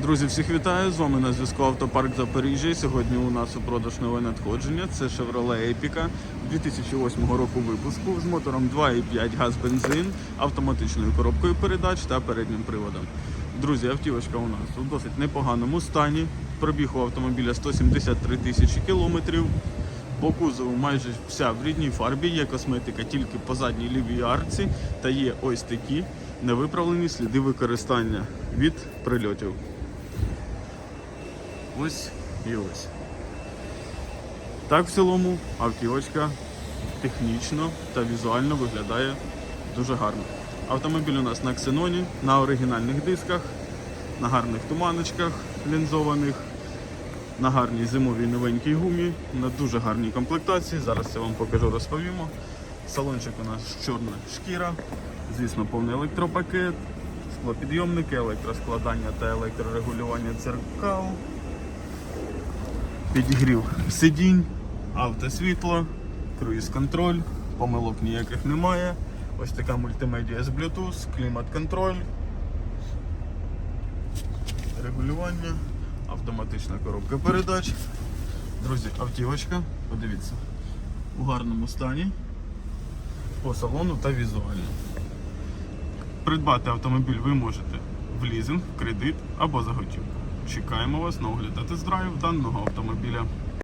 Друзі, всіх вітаю! З вами на зв'язку Автопарк Запоріжжя. Сьогодні у нас у продаж нове надходження. Це Chevrolet Epica 2008 року випуску з мотором 2,5 газ бензин, автоматичною коробкою передач та переднім приводом. Друзі, автівочка у нас у досить непоганому стані. Пробіг у автомобіля 173 тисячі кілометрів. По кузову майже вся в рідній фарбі, є косметика тільки по задній лівій арці та є ось такі невиправлені сліди використання від прильотів. Ось і ось. Так, в цілому, автівочка технічно та візуально виглядає дуже гарно. Автомобіль у нас на ксеноні, на оригінальних дисках, на гарних туманочках лінзованих, на гарній зимовій новенькій гумі, на дуже гарній комплектації. Зараз я вам покажу, розповімо. Салончик у нас чорна шкіра, звісно, повний електропакет, склопідйомники, електроскладання та електрорегулювання дзеркал підігрів сидінь, автосвітло, круїз-контроль, помилок ніяких немає. Ось така мультимедіа з Bluetooth, клімат-контроль, регулювання, автоматична коробка передач. Друзі, автівочка, подивіться, у гарному стані по салону та візуально. Придбати автомобіль ви можете в лізинг, кредит або за готівку. Чекаємо вас на огляд та тест-драйв даного автомобіля.